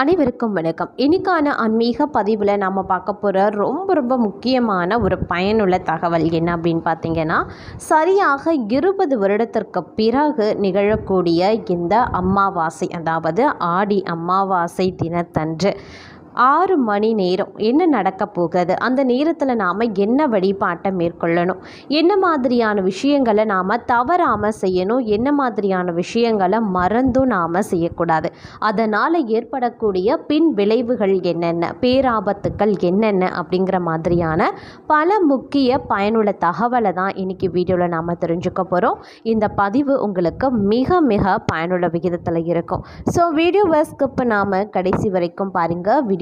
அனைவருக்கும் வணக்கம். இன்னைக்கான ஆன்மீக பதிவில் நாம் பார்க்க போகிற ரொம்ப ரொம்ப முக்கியமான ஒரு பயனுள்ள தகவல் என்ன அப்படின்னு பார்த்தீங்கன்னா சரியாக இருபது வருடத்திற்கு பிறகு நிகழக்கூடிய இந்த அமாவாசை அதாவது ஆடி அமாவாசை தினத்தன்று. ஆறு மணி நேரம் என்ன நடக்க போகுது அந்த நேரத்தில் நாம் என்ன வழிபாட்டை மேற்கொள்ளணும்? என்ன மாதிரியான விஷயங்களை நாம் தவறாமல் செய்யணும்? என்ன மாதிரியான விஷயங்களை மறந்தும் நாம் செய்யக்கூடாது. அதனால் ஏற்படக்கூடிய பின் விளைவுகள் என்னென்ன? பேராபத்துக்கள் என்னென்ன? அப்படிங்கிற மாதிரியான பல முக்கிய பயனுள்ள தகவலை தான் இன்றைக்கி வீடியோவில் நாம் தெரிஞ்சுக்க போகிறோம் இந்த பதிவு உங்களுக்கு மிக மிக பயனுள்ள விகிதத்தில் இருக்கும். ஸோ வீடியோவை ஸ்கிப் நாம் கடைசி வரைக்கும் பாருங்கள் வீடியோ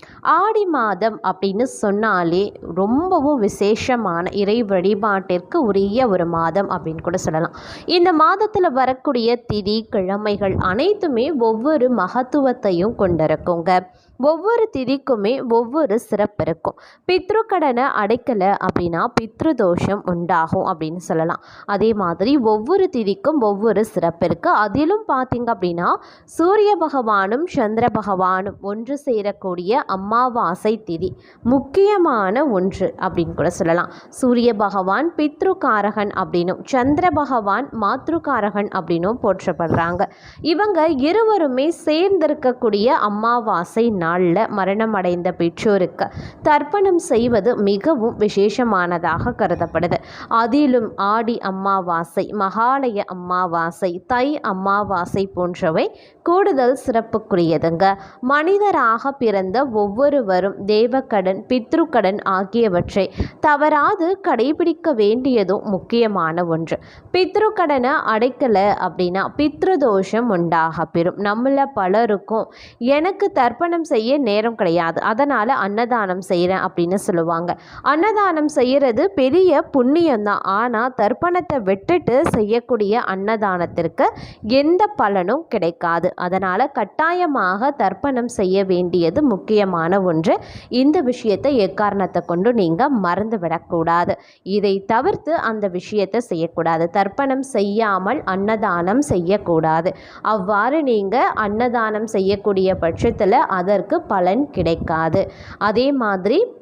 ஆடி மாதம் அப்படின்னு சொன்னாலே ரொம்பவும் விசேஷமான இறை வழிபாட்டிற்கு உரிய ஒரு மாதம் அப்படின்னு கூட சொல்லலாம். இந்த மாதத்தில் வரக்கூடிய திதி கிழமைகள் அனைத்துமே ஒவ்வொரு மகத்துவத்தையும் கொண்டிருக்குங்க. ஒவ்வொரு திதிக்குமே ஒவ்வொரு சிறப்பு இருக்கும். பித்ரு கடனை அடைக்கலை அப்படின்னா பித்ரு தோஷம் உண்டாகும் அப்படின்னு சொல்லலாம். அதே மாதிரி ஒவ்வொரு திதிக்கும் ஒவ்வொரு சிறப்பு இருக்குது அதிலும் பார்த்தீங்க அப்படின்னா சூரிய பகவானும் சந்திர பகவானும் ஒன்று சேரக்கூடிய அமாவாசை திதி முக்கியமான ஒன்று அப்படின்னு கூட சொல்லலாம். சூரிய பகவான் பித்ருக்காரகன் அப்படின்னும் சந்திர பகவான் மாத்ருக்காரகன் அப்படின்னும் போற்றப்படுறாங்க. இவங்க இருவருமே சேர்ந்திருக்கக்கூடிய அமாவாசை நாளில் மரணம் அடைந்த பெற்றோருக்கு தர்ப்பணம் செய்வது மிகவும் விசேஷமானதாக கருதப்படுது. அதிலும் ஆடி அம்மாவாசை மகாலய அம்மாவாசை தை அம்மாவாசை போன்றவை கூடுதல் சிறப்புக்குரியதுங்க. மனிதராக பிறந்த ஒவ்வொருவரும் தேவக்கடன் பித்ருக்கடன் ஆகியவற்றை தவறாது கடைபிடிக்க வேண்டியதும் முக்கியமான ஒன்று. பித்ருக்கடனை அடைக்கலை அப்படின்னா பித்ருதோஷம் உண்டாக பெறும். நம்மள பலருக்கும் எனக்கு தர்ப்பணம் செய்ய நேரம் கிடையாது. அதனால் அன்னதானம் செய்கிறேன் அப்படின்னு சொல்லுவாங்க. அன்னதானம் செய்கிறது பெரிய புண்ணியம்தான். ஆனால் தர்ப்பணத்தை விட்டுட்டு செய்யக்கூடிய அன்னதானத்திற்கு எந்த பலனும் கிடைக்காது. அதனால் கட்டாயமாக தர்ப்பணம் செய்ய வேண்டியது முக்கியமான ஒன்று. இந்த விஷயத்தை எக்காரணத்தை கொண்டு நீங்கள் மறந்து விடக்கூடாது இதை தவிர்த்து அந்த விஷயத்தை செய்யக்கூடாது. தர்ப்பணம் செய்யாமல் அன்னதானம் செய்யக்கூடாது. அவ்வாறு நீங்கள் அன்னதானம் செய்யக்கூடிய பட்சத்தில் அதற்கு பலன் கிடைக்காது. அதே மாதிரி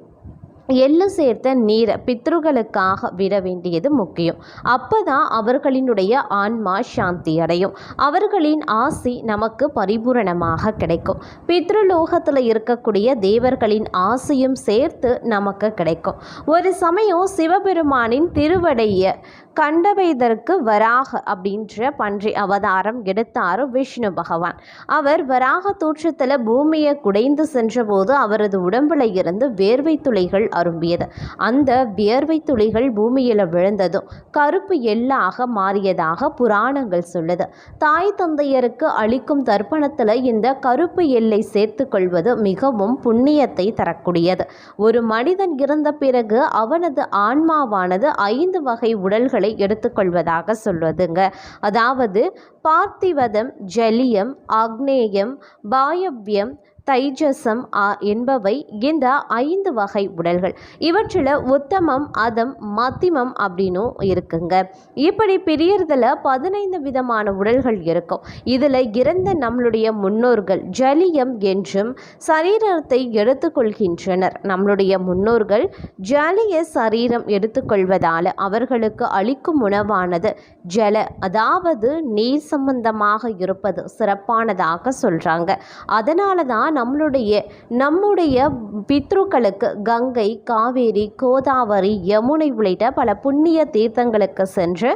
எள்ளு சேர்த்த நீரை பித்ருகளுக்காக விட வேண்டியது முக்கியம். அப்போ தான் அவர்களினுடைய ஆன்மா சாந்தி அடையும். அவர்களின் ஆசி நமக்கு பரிபூரணமாக கிடைக்கும். பித்ருலோகத்தில் இருக்கக்கூடிய தேவர்களின் ஆசையும் சேர்த்து நமக்கு கிடைக்கும். ஒரு சமயம் சிவபெருமானின் திருவடைய கண்டவைதற்கு வராக அப்படின்ற பன்றி அவதாரம் எடுத்தார் விஷ்ணு பகவான். அவர் வராக தோற்றத்தில் பூமியை குடைந்து சென்றபோது அவரது உடம்புல இருந்து வேர்வை துளிகள் அரும்பியது. அந்த வியர்வை துளிகள் பூமியில் விழுந்ததும் கருப்பு எள்ளாக மாறியதாக புராணங்கள் சொல்லுது. தாய் தந்தையருக்கு அளிக்கும் தர்ப்பணத்தில் இந்த கருப்பு எல்லை சேர்த்து கொள்வது மிகவும் புண்ணியத்தை தரக்கூடியது. ஒரு மனிதன் இறந்த பிறகு அவனது ஆன்மாவானது ஐந்து வகை உடல்கள் எடுத்துக்கொள்வதாக சொல்வதுங்க. அதாவது பார்த்திவதம் ஜலியம் ஆக்னேயம் பாயவ்யம் தைஜசம் என்பவை இந்த ஐந்து வகை உடல்கள். இவற்றில் உத்தமம் அதம் மத்திமம் அப்படின்னும் இருக்குங்க. இப்படி பிரியறதுல பதினைந்து விதமான உடல்கள் இருக்கும். இதில் இறந்த நம்மளுடைய முன்னோர்கள் ஜலியம் என்றும் சரீரத்தை எடுத்துக்கொள்கின்றனர். நம்மளுடைய முன்னோர்கள் ஜலிய சரீரம் எடுத்துக்கொள்வதால் அவர்களுக்கு அளிக்கும் உணவானது ஜல அதாவது நீர் சம்பந்தமாக இருப்பது சிறப்பானதாக சொல்கிறாங்க அதனால தான் நம்மளுடைய நம்முடைய பித்ருக்களுக்கு கங்கை காவேரி கோதாவரி யமுனை உள்ளிட்ட பல புண்ணிய தீர்த்தங்களுக்கு சென்று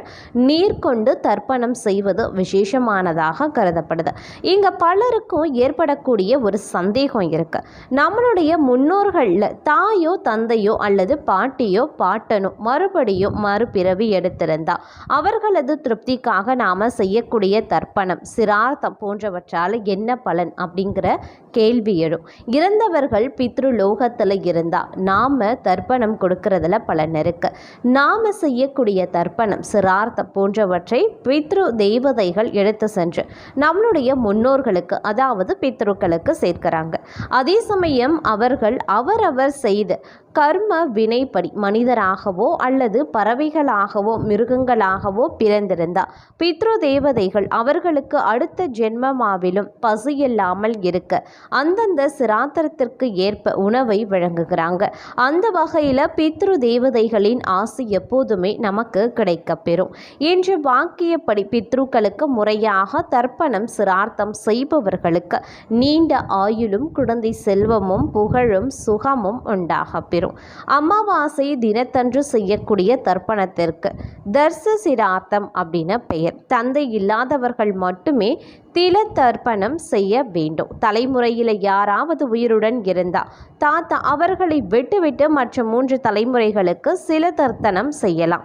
நீர் கொண்டு தர்ப்பணம் செய்வது விசேஷமானதாக கருதப்படுது. இங்கே பலருக்கும் ஏற்படக்கூடிய ஒரு சந்தேகம் இருக்கு. நம்மளுடைய முன்னோர்களில் தாயோ தந்தையோ அல்லது பாட்டியோ பாட்டனோ மறுபடியும் மறுபிறவி எடுத்திருந்தா அவர்களது திருப்திக்காக நாம் செய்யக்கூடிய தர்ப்பணம் சிரார்த்தம் போன்றவற்றால் என்ன பலன் அப்படிங்கிற கே கேள்வி எழும். இறந்தவர்கள் பித்ரு லோகத்தில் இருந்தால் நாம் தர்ப்பணம் கொடுக்கறதுல பலன் இருக்கு. நாம் செய்யக்கூடிய தர்ப்பணம் சிரார்த்தம் போன்றவற்றை பித்ரு தெய்வதைகள் எடுத்து சென்று நம்மளுடைய முன்னோர்களுக்கு அதாவது பித்ருக்களுக்கு சேர்க்கிறாங்க. அதே சமயம் அவர்கள் அவரவர் செய்து கர்ம வினைப்படி மனிதராகவோ அல்லது பறவைகளாகவோ மிருகங்களாகவோ பிறந்திருந்தார். பித்ரு தேவதைகள் அவர்களுக்கு அடுத்த ஜென்மமாவிலும் பசியில்லாமல் இருக்க அந்தந்த சிராத்திரத்திற்கு ஏற்ப உணவை வழங்குகிறாங்க. அந்த வகையில் பித்ரு தேவதைகளின் ஆசை எப்போதுமே நமக்கு கிடைக்கப்பெறும் என்று வாக்கியப்படி பித்ருக்களுக்கு முறையாக தர்ப்பணம் சிரார்த்தம் செய்பவர்களுக்கு நீண்ட ஆயுளும் குழந்தை செல்வமும் புகழும் சுகமும் உண்டாகப் பெறும். அமாவாசை தினத்தன்று செய்யக்கூடிய தர்ப்பணத்திற்கு தர்ச சிராத்தம் அப்படின்னு பெயர். தந்தை இல்லாதவர்கள் மட்டுமே தில தர்ப்பணம் செய்ய வேண்டும். தலைமுறையில் யாராவது உயிருடன் இருந்தால் தாத்தா அவர்களை விட்டுவிட்டு மற்ற மூன்று தலைமுறைகளுக்கு சில தர்த்தனம் செய்யலாம்.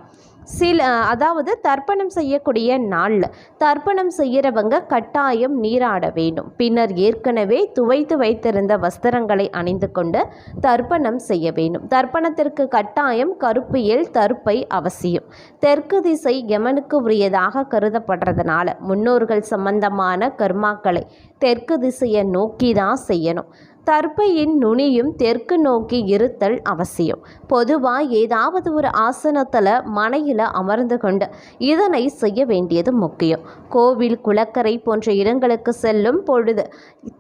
சில அதாவது தர்ப்பணம் செய்யக்கூடிய நாளில் தர்ப்பணம் செய்கிறவங்க கட்டாயம் நீராட வேண்டும். பின்னர் ஏற்கனவே துவைத்து வைத்திருந்த வஸ்திரங்களை அணிந்து கொண்டு தர்ப்பணம் செய்ய வேண்டும். தர்ப்பணத்திற்கு கட்டாயம் கருப்பு எல் தருப்பை அவசியம். தெற்கு திசை யமனுக்கு உரியதாக கருதப்படுறதுனால முன்னோர்கள் சம்பந்தமான கர்மாக்களை தெற்கு திசையை நோக்கி தான் செய்யணும். தர்ப்பையின் நுனியும் தெற்கு நோக்கி இருத்தல் அவசியம். பொதுவாக ஏதாவது ஒரு ஆசனத்தில் மனையில் அமர்ந்து கொண்டு இதனை செய்ய வேண்டியது முக்கியம். கோவில் குளக்கரை போன்ற இடங்களுக்கு செல்லும் பொழுது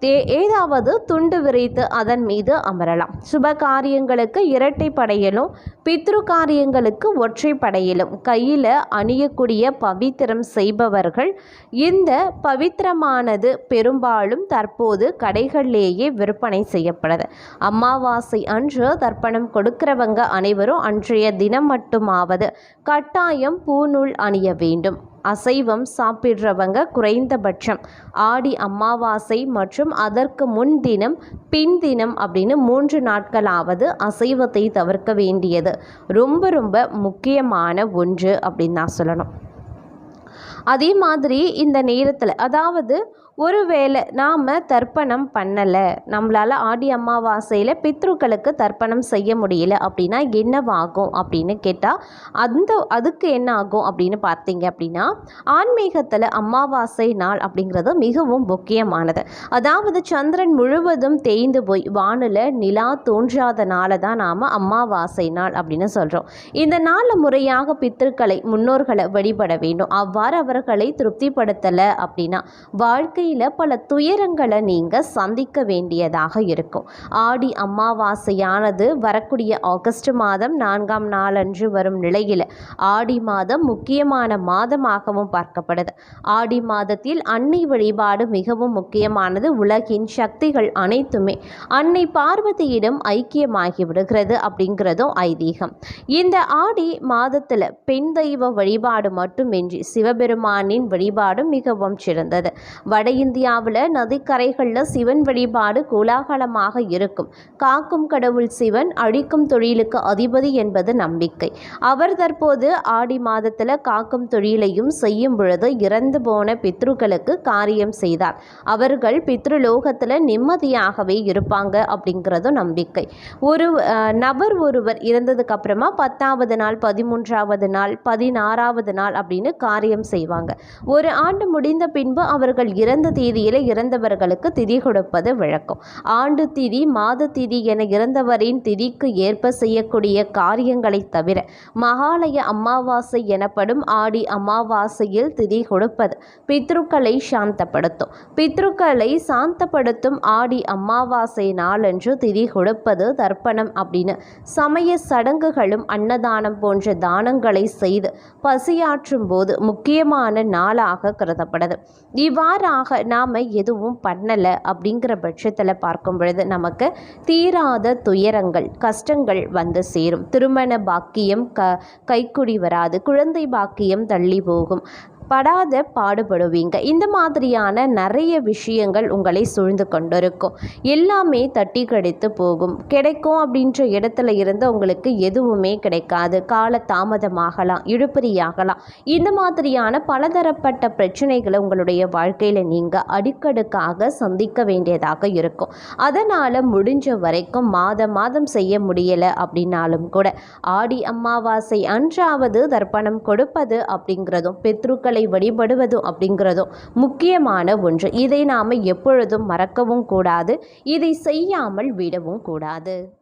தே ஏதாவது துண்டு விரித்து அதன் மீது அமரலாம். சுப காரியங்களுக்கு இரட்டை படையலும் பித்ரு காரியங்களுக்கு ஒற்றை படையிலும் கையில் அணியக்கூடிய பவித்திரம் செய்பவர்கள் இந்த பவித்திரமானது பெரும்பாலும் தற்போது கடைகளிலேயே விற்பனை செய்யப்படுது அமாவாசை அன்று தர்ப்பணம் கொடுக்கிறவங்க அனைவரும் அன்றைய தினம் மட்டுமாவது கட்டாயம் பூநூல் அணிய வேண்டும். அசைவம் சாப்பிட்றவங்க குறைந்தபட்சம் ஆடி அமாவாசை மற்றும் அதற்கு முன் தினம் பின் தினம் அப்படின்னு மூன்று நாட்களாவது அசைவத்தை தவிர்க்க வேண்டியது. ரொம்ப ரொம்ப முக்கியமான ஒன்று அப்படின்னு நான் சொல்லணும். அதே மாதிரி இந்த நேரத்தில் அதாவது ஒருவேளை நாம் தர்ப்பணம் பண்ணலை நம்மளால் ஆடி அமாவாசையில் பித்ருக்களுக்கு தர்ப்பணம் செய்ய முடியல அப்படின்னா என்னவாகும் அப்படின்னு கேட்டால் அந்த அதுக்கு என்ன ஆகும் அப்படின்னு பார்த்தீங்க அப்படின்னா ஆன்மீகத்தில் அமாவாசை நாள் அப்படிங்கிறது மிகவும் முக்கியமானது. அதாவது சந்திரன் முழுவதும் தேய்ந்து போய் வானில் நிலா தோன்றாத தான் நாம் அமாவாசை நாள் அப்படின்னு சொல்கிறோம் இந்த நாளில் முறையாக பித்திருக்களை முன்னோர்களை வழிபட வேண்டும். அவ்வாறு அவர்களை திருப்திப்படுத்தலை அப்படின்னா வாழ்க்கை வாழ்க்கையில் பல துயரங்களை நீங்கள் சந்திக்க வேண்டியதாக இருக்கும். ஆடி அமாவாசையானது வரக்கூடிய ஆகஸ்ட் மாதம் நான்காம் நாளன்று வரும் நிலையில் ஆடி மாதம் முக்கியமான மாதமாகவும் பார்க்கப்படுது. ஆடி மாதத்தில் அன்னை வழிபாடு மிகவும் முக்கியமானது. உலகின் சக்திகள் அனைத்துமே அன்னை பார்வதியிடம் ஐக்கியமாகி விடுகிறது அப்படிங்கிறதும் ஐதீகம். இந்த ஆடி மாதத்தில் பெண் தெய்வ வழிபாடு மட்டுமின்றி சிவபெருமானின் வழிபாடும் மிகவும் சிறந்தது. வட இந்தியாவில் நதிக்கரைகளில் சிவன் வழிபாடு கோலாகலமாக இருக்கும். காக்கும் கடவுள் சிவன் அழிக்கும் தொழிலுக்கு அதிபதி என்பது நம்பிக்கை. அவர் தற்போது ஆடி மாதத்தில் காக்கும் தொழிலையும் செய்யும் பொழுது இறந்து போன பித்ருக்களுக்கு காரியம் செய்தார். அவர்கள் பித்ருலோகத்தில் நிம்மதியாகவே இருப்பாங்க அப்படிங்கிறதும் நம்பிக்கை. ஒரு நபர் ஒருவர் இறந்ததுக்கு அப்புறமா பத்தாவது நாள் பதிமூன்றாவது நாள் பதினாறாவது நாள் அப்படின்னு காரியம் செய்வாங்க. ஒரு ஆண்டு முடிந்த பின்பு அவர்கள் இறந்த பிறந்த தேதியில் இறந்தவர்களுக்கு திதி கொடுப்பது வழக்கம். ஆண்டு திதி மாத திதி என இறந்தவரின் திதிக்கு ஏற்ப செய்யக்கூடிய காரியங்களை தவிர மகாலய அமாவாசை எனப்படும் ஆடி அமாவாசையில் திதி கொடுப்பது பித்ருக்களை சாந்தப்படுத்தும். பித்ருக்களை சாந்தப்படுத்தும் ஆடி அமாவாசை நாளன்று திதி கொடுப்பது தர்ப்பணம் அப்படின்னு. சமய சடங்குகளும் அன்னதானம் போன்ற தானங்களை செய்து பசியாற்றும் போது முக்கியமான நாளாக கருதப்படுது. இவ்வாறாக நாம் எதுவும் பண்ணலை அப்படிங்கிற பட்சத்தில் பார்க்கும் பொழுது நமக்கு தீராத துயரங்கள் கஷ்டங்கள் வந்து சேரும். திருமண பாக்கியம் க கைக்குடி வராது. குழந்தை பாக்கியம் தள்ளி போகும். படாத பாடுபடுவீங்க. இந்த மாதிரியான நிறைய விஷயங்கள் உங்களை சூழ்ந்து கொண்டிருக்கும். எல்லாமே தட்டி கடித்து போகும். கிடைக்கும் அப்படின்ற இடத்துல இருந்து உங்களுக்கு எதுவுமே கிடைக்காது. கால தாமதமாகலாம் இழுபறியாகலாம். இந்த மாதிரியான பலதரப்பட்ட பிரச்சனைகளை உங்களுடைய வாழ்க்கையில் நீங்கள் அடிக்கடுக்காக சந்திக்க வேண்டியதாக இருக்கும். அதனால் முடிஞ்ச வரைக்கும் மாதம் மாதம் செய்ய முடியலை அப்படின்னாலும் கூட ஆடி அமாவாசை அன்றாவது தர்ப்பணம் கொடுப்பது அப்படிங்கிறதும் பித்ருக்களை வழிபடுவதும் அப்படிங்கிறதும் முக்கியமான ஒன்று. இதை நாம் எப்பொழுதும் மறக்கவும் கூடாது. இதை செய்யாமல் விடவும் கூடாது.